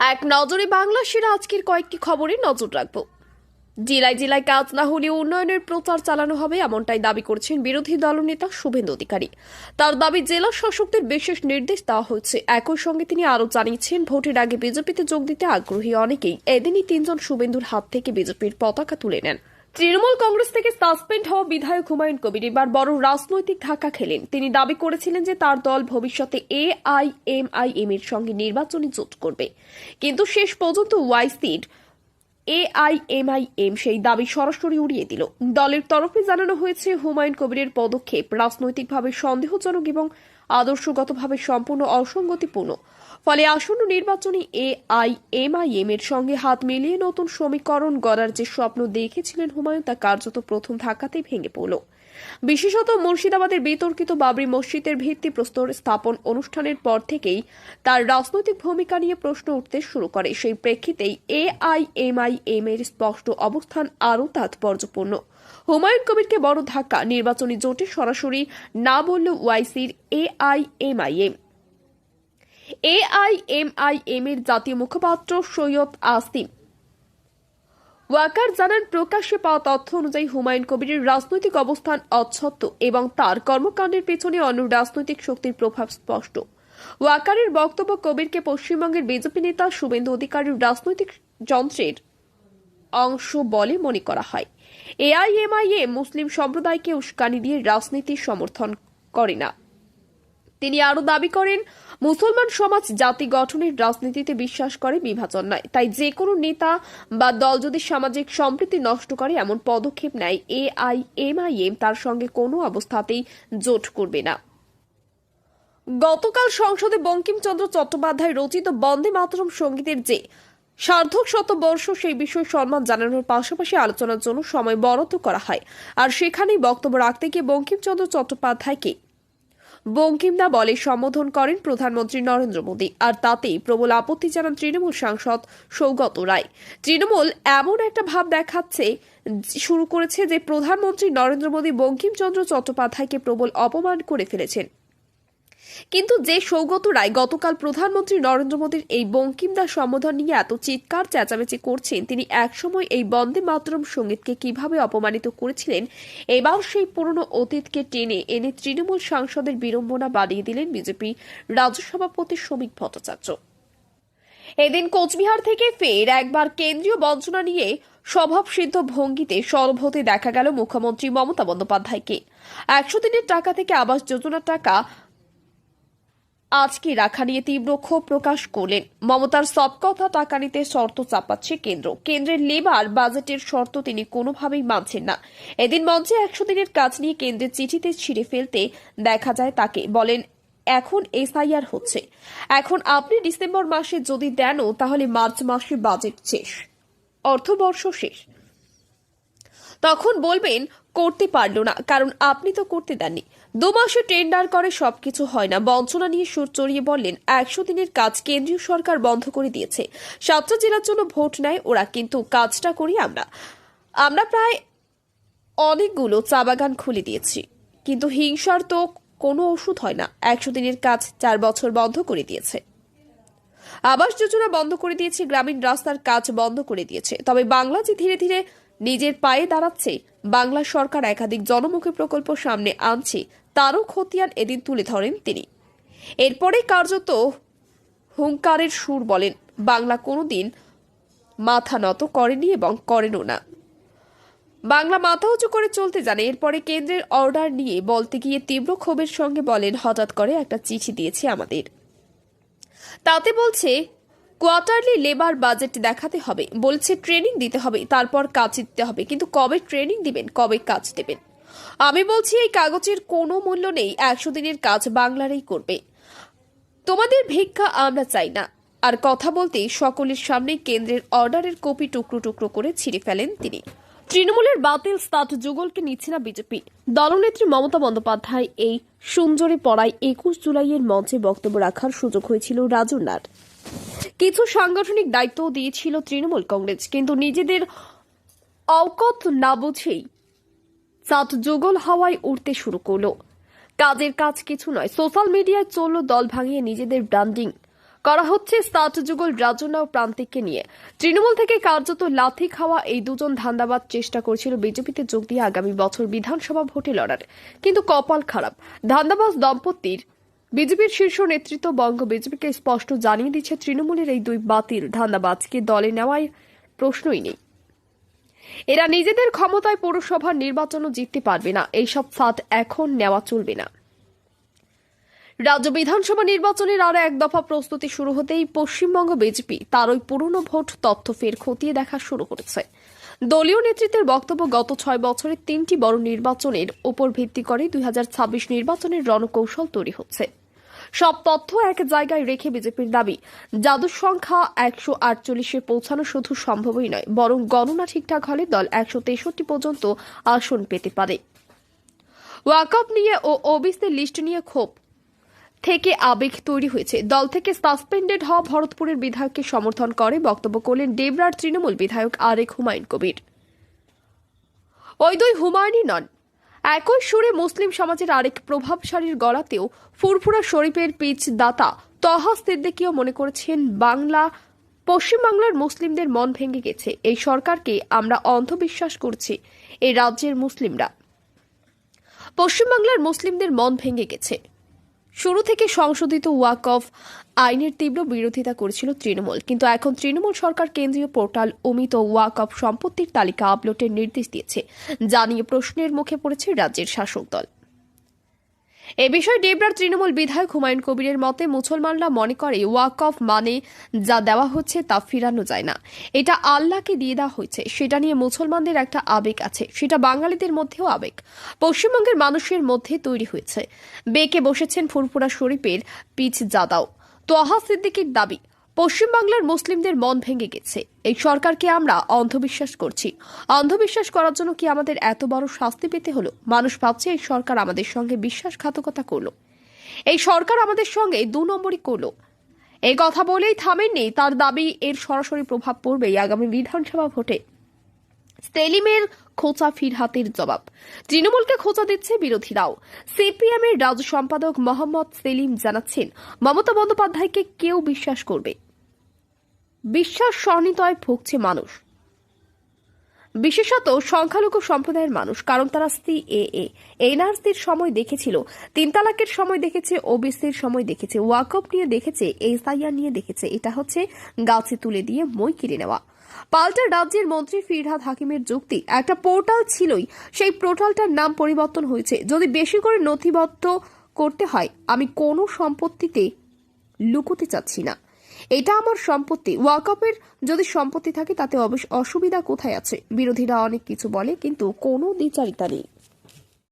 এক নজরে বাংলা সেরা আজকের কয়েকটি খবরে নজর রাখব। জেলায় জেলায় কাজ না হলেও উন্নয়নের প্রচার চালানো হবে এমনটাই দাবি করছেন বিরোধী দলনেতা শুভেন্দু অধিকারী। তার দাবি, জেলা শাসকদের বিশেষ নির্দেশ দেওয়া হয়েছে। একই সঙ্গে তিনি আরও জানিয়েছেন, ভোটের আগে বিজেপিতে যোগ দিতে আগ্রহী অনেকেই। এদিনই তিনজন শুভেন্দুর হাত থেকে বিজেপির পতাকা তুলে নেন। তৃণমূল কংগ্রেস থেকে সাসপেন্ড হওয়া বিধায়ক হুমায়ুন কবির এবার বড় রাজনৈতিক ধাক্কা খেলেন। তিনি দাবি করেছিলেন যে তার দল ভবিষ্যতে A I M I M এর সঙ্গে নির্বাচনী জোট করবে। কিন্তু শেষ পর্যন্ত ওয়াই ওয়াইসিড এআইএমআইএম সেই দাবি সরাসরি উড়িয়ে দিল। দলের তরফে জানানো হয়েছে, হুমায়ুন কবিরের পদক্ষেপ রাজনৈতিকভাবে সন্দেহজনক এবং আদর্শগতভাবে সম্পূর্ণ অসঙ্গতিপূর্ণ। ফলে আসন্ন নির্বাচনী এআইএমআইএম এর সঙ্গে হাত মিলিয়ে নতুন সমীকরণ গড়ার যে স্বপ্ন দেখেছিলেন হুমায়ুন, তা কার্যত প্রথম ধাক্কাতেই ভেঙে পড়ল। বিশেষত মুর্শিদাবাদের বিতর্কিত বাবরি মসজিদের ভিত্তিপ্রস্তর স্থাপন অনুষ্ঠানের পর থেকেই তার রাজনৈতিক ভূমিকা নিয়ে প্রশ্ন উঠতে শুরু করে। সেই প্রেক্ষিতেই এআইএমআইএম এর স্পষ্ট অবস্থান আরও তাৎপর্যপূর্ণ। হুমায়ুন কবিরকে বড় ধাক্কা, নির্বাচনী জোটে সরাসরি না বলল ওয়াইসির এআইএমআইএম এআইএমআইএম এর জাতীয় মুখপাত্র সৈয়দ আসিম। ওয়াকার জানান, প্রকাশ্যে পাওয়া তথ্য অনুযায়ী হুমায়ুন কবিরের রাজনৈতিক অবস্থান অচ্ছত্ব এবং তার কর্মকাণ্ডের পেছনে অন্য রাজনৈতিক শক্তির প্রভাব স্পষ্ট। ওয়াকারের বক্তব্য কবিরকে পশ্চিমবঙ্গের বিজেপি নেতা শুভেন্দু অধিকারীর রাজনৈতিক যন্ত্রের অংশ বলে মনে করা হয়। এআইএমআইএ মুসলিম সম্প্রদায়কে উস্কানি দিয়ে রাজনীতির সমর্থন করে না। তিনি আরও দাবি করেন, মুসলমান সমাজ জাতি গঠনের রাজনীতিতে বিশ্বাস করে বিভাজন নয়। তাই যে কোনো নেতা বা দল যদি সামাজিক সম্প্রীতি নষ্ট করে, এমন পদক্ষেপ নেয় এআইএমআইএম তার সঙ্গে কোনো অবস্থাতেই জোট করবে না। গতকাল সংসদে বঙ্কিমচন্দ্র চট্টোপাধ্যায় রচিত বন্দে মাতরম সঙ্গীতের যে সার্ধক শতবর্ষ, সেই বিষয়ে সম্মান জানানোর পাশাপাশি আলোচনার জন্য সময় বরাদ্দ করা হয়। আর সেখানেই বক্তব্য রাখতে গিয়ে বঙ্কিমচন্দ্র চট্টোপাধ্যায়কে বঙ্কিমদা বলে সম্বোধন করেন প্রধানমন্ত্রী নরেন্দ্র মোদী। আর তাতেই প্রবল আপত্তি জানান তৃণমূল সাংসদ সৌগত রায়। তৃণমূল এমন একটা ভাব দেখাচ্ছে, শুরু করেছে যে প্রধানমন্ত্রী নরেন্দ্র মোদী বঙ্কিমচন্দ্র চট্টোপাধ্যায়কে প্রবল অপমান করে ফেলেছেন। কিন্তু যে সৌগত রায় গতকাল প্রধানমন্ত্রী নরেন্দ্র মোদীর এই বঙ্কিমদাস সম্বোধন নিয়ে এত চিৎকার, চেঁচামেচি করছেন, তিনি একসময় এই বন্দে মাতরম সঙ্গীতকে কীভাবে অপমানিত করেছিলেন, এবার সেই পুরনো অতীতকে টেনে এনে তৃণমূল সাংসদের বিড়ম্বনা বাড়িয়ে দিলেন বিজেপি রাজ্য সভাপতি শ্রমিক ভট্টাচার্য। এদিন কোচবিহার থেকে ফের একবার কেন্দ্রীয় বঞ্চনা নিয়ে স্বভাবসিদ্ধ ভঙ্গিতে সরব হতে দেখা গেল মুখ্যমন্ত্রী মমতা বন্দ্যোপাধ্যায়কে। একশো দিনের টাকা থেকে আবাস যোজনার টাকা আজকে রাখা নিয়ে তীব্র ক্ষোভ প্রকাশ করলেন। মমতার সব কথা টাকা নিতে শর্ত চাপাচ্ছে কেন্দ্র। কেন্দ্রের লেবার বাজেটের শর্ত তিনি কোনোভাবেই মানছেন না। এদিন মঞ্চে একশো দিনের কাজ নিয়ে কেন্দ্রের চিঠিতে ছিঁড়ে ফেলতে দেখা যায় তাকে। বলেন, এখন এসআইআর হচ্ছে। এখন আপনি ডিসেম্বর মাসে যদি দেনও, তাহলে মার্চ মাসে বাজেট শেষ। অর্থবর্ষ শেষ। তখন বলবেন, করতে পারল না। কারণ আপনি তো করতে দেননি। দু মাসে টেন্ডার করে সবকিছু হয় না। বঞ্চনা নিয়ে সুর চড়িয়ে বললেন, একশো দিনের কাজ কেন্দ্রীয় সরকার বন্ধ করে দিয়েছে। সাতটা জেলার জন্য ভোট নেয় ওরা, কিন্তু কাজটা করি আমরা। আমরা প্রায় অনেকগুলো চা বাগান খুলে দিয়েছি। কিন্তু হিংসার তো কোনো ওষুধ হয় না। একশো দিনের কাজ চার বছর বন্ধ করে দিয়েছে। আবাস যোজনা বন্ধ করে দিয়েছে, গ্রামীণ রাস্তার কাজ বন্ধ করে দিয়েছে। তবে বাংলা যে ধীরে ধীরে নিজের পায়ে দাঁড়াচ্ছে। বাংলা সরকার একাধিক জনমুখী প্রকল্প সামনে আনছে। তারও খতিয়ান এদিন তুলে ধরেন তিনি। এরপরে কার্যত হুঙ্কারের সুর বলেন, বাংলা কোনোদিন মাথা নত করেনি এবং করেনও না। বাংলা মাথা উঁচু করে চলতে জানে। এরপরে কেন্দ্রের অর্ডার নিয়ে বলতে গিয়ে তীব্র ক্ষোভের সঙ্গে বলেন, হঠাৎ করে একটা চিঠি দিয়েছে আমাদের। তাতে বলছে কোয়ার্টারলি লেবার বাজেট দেখাতে হবে, বলছে ট্রেনিং দিতে হবে, তারপর কাজ দিতে হবে, কিন্তু কবে ট্রেনিং দিবেন, কবে কাজ দেবেন? আমি বলছি এই কাগজের কোনো মূল্য নেই, একশো দিনের কাজ বাংলারই করবে। তোমাদের ভিক্ষা আমরা চাই না। আর কথা বলতেই সকলের সামনে কেন্দ্রের অর্ডারের কপি টুকরো টুকরো করে ছিঁড়ে ফেলেন তিনি। তৃণমূলের বাতিল স্টার্ট যুগলকে নিচ্ছে না বিজেপি। দলনেত্রী মমতা বন্দ্যোপাধ্যায় এই সুন্দরী পড়ায় একুশ জুলাইয়ের মঞ্চে বক্তব্য রাখার সুযোগ হয়েছিল রাজুনার কিছু সাংগঠনিক দায়িত্ব দিয়েছিল তৃণমূল কংগ্রেস, কিন্তু নিজেদের অওকত না বুঝেই চাঁদ যুগল হাওয়ায় উঠতে শুরু করল। কাজের কাজ কিছু নয়, সোশ্যাল মিডিয়ায় চলল দল ভাঙিয়ে নিজেদের ব্র্যান্ডিং। করা হচ্ছে সাত যুগল রাজনা ও প্রান্তিককে নিয়ে। তৃণমূল থেকে কার্যত লাথি খাওয়া এই দুজন ধান্দাবাদ চেষ্টা করছিল বিজেপিতে যোগ দিয়ে আগামী বছর বিধানসভা ভোটে লড়ার, কিন্তু কপাল খারাপ। ধান্দাবাজ দম্পতির বিজেপির শীর্ষ নেতৃত্ব বঙ্গ বিজেপিকে স্পষ্ট জানিয়ে দিচ্ছে, তৃণমূলের এই দুই বাতিল ধান্দাবাজকে দলে নেওয়ায় প্রশ্নই নেই। এরা নিজেদের ক্ষমতায় পৌরসভার নির্বাচনও জিততে পারবে না। এইসব ফাঁদ এখন নেওয়া চলবে না। রাজ্য বিধানসভা নির্বাচনের আরও এক দফা প্রস্তুতি শুরু হতেই পশ্চিমবঙ্গ বিজেপি তার ওই পুরনো ভোট তথ্য ফের খতিয়ে দেখা শুরু করেছে। দলীয় নেতৃত্বের বক্তব্য গত ছয় বছরে তিনটি বড় নির্বাচনের উপর ভিত্তি করে দুই হাজার ছাব্বিশ নির্বাচনের রণকৌশল তৈরি হচ্ছে। সব তথ্য এক জায়গায় রেখে বিজেপির দাবি। জাদুর সংখ্যা একশো আটচল্লিশে পৌঁছানো শুধু সম্ভবই নয়, বরং গণনা ঠিকঠাক হলে দল একশো তেষট্টি পর্যন্ত আসন পেতে পারে। ওয়াকআপ নিয়ে ও ওবিসির লিস্ট নিয়ে ক্ষোভ থেকে আবেগ তৈরি হয়েছে। দল থেকে সাসপেন্ডেড হওয়া ভরতপুরের বিধায়ককে সমর্থন করে বক্তব্য করলেন ডেবরার তৃণমূল বিধায়ক আরেক হুমায়ুন কবির। ওই দুই হুমায়ুনই নন একই সুরে মুসলিম সমাজের আরেক প্রভাবশালীর গলাতেও ফুরফুরা শরীফের পিচ দাতা তহা সিদ্দিকিও মনে করেছেন, বাংলা, পশ্চিমবাংলার মুসলিমদের মন ভেঙে গেছে। এই সরকারকে আমরা অন্ধবিশ্বাস করছি, এই রাজ্যের মুসলিমরা। পশ্চিমবাংলার মুসলিমদের মন ভেঙে গেছে। শুরু থেকে সংশোধিত ওয়াক অফ আইনের তীব্র বিরোধিতা করেছিল তৃণমূল। কিন্তু এখন তৃণমূল সরকার কেন্দ্রীয় পোর্টাল অমিত ওয়াক অফ সম্পত্তির তালিকা আপলোডের নির্দেশ দিয়েছে। যা নিয়ে প্রশ্নের মুখে পড়েছে রাজ্যের শাসক দল। এ বিষয়ে ডেবরার তৃণমূল বিধায়ক হুমায়ুন কবিরের মতে মুসলমানরা মনে করে ওয়াক অফ মানে যা দেওয়া হচ্ছে তা ফিরানো যায় না। এটা আল্লাহকে দিয়ে দেওয়া হয়েছে। সেটা নিয়ে মুসলমানদের একটা আবেগ আছে। সেটা বাঙালিদের মধ্যেও আবেগ। পশ্চিমবঙ্গের মানুষের মধ্যে তৈরি হয়েছে। বেঁকে বসেছেন ফুরফুরা শরীফের পিচ জাদাও। তোহা সিদ্দিকির দাবি পশ্চিমবাংলার মুসলিমদের মন ভেঙে গেছে। এই সরকারকে আমরা অন্ধবিশ্বাস করছি। অন্ধবিশ্বাস করার জন্য কি আমাদের এত বড় শাস্তি পেতে হলো? মানুষ ভাবছে এই সরকার আমাদের সঙ্গে বিশ্বাসঘাতকতা করল। এই সরকার আমাদের সঙ্গে দু নম্বরই করল। এই কথা বলেই থামেননি তার দাবি, এর সরাসরি প্রভাব পড়বে আগামী বিধানসভা ভোটে। সেলিমের খোঁচা ফিরহাতের জবাব। তৃণমূলকে খোঁচা দিচ্ছে বিরোধীরাও। সিপিএম এর রাজ্য সম্পাদক মোহাম্মদ সেলিম জানাচ্ছেন, মমতা বন্দ্যোপাধ্যায়কে কেউ বিশ্বাস করবে? বিশ্বাস স্বর্ণিতয় ভুগছে মানুষ। বিশেষত সংখ্যালঘু সম্প্রদায়ের মানুষ, কারণ তারা সিএএ এনআরসির সময় দেখেছিল, তিন তালাকের সময় দেখেছে ওবিসির সময় দেখেছে ওয়াকআপ নিয়ে দেখেছে, এসআইআর নিয়ে দেখেছে, এটা হচ্ছে গাছে তুলে দিয়ে মই কিনে নেওয়া। পাল্টা রাজ্যের মন্ত্রী ফিরহাদ হাকিমের যুক্তি, একটা পোর্টাল ছিলই, সেই পোর্টালটার নাম পরিবর্তন হয়েছে। যদি বেশি করে নথিবদ্ধ করতে হয়, আমি কোনো সম্পত্তিতে লুকোতে চাচ্ছি না। এটা আমার সম্পত্তি। ওয়াকআপের যদি সম্পত্তি থাকে, তাতে অবশ্য অসুবিধা কোথায় আছে? বিরোধীরা অনেক কিছু বলে, কিন্তু কোনো দ্বিচারিতা নেই।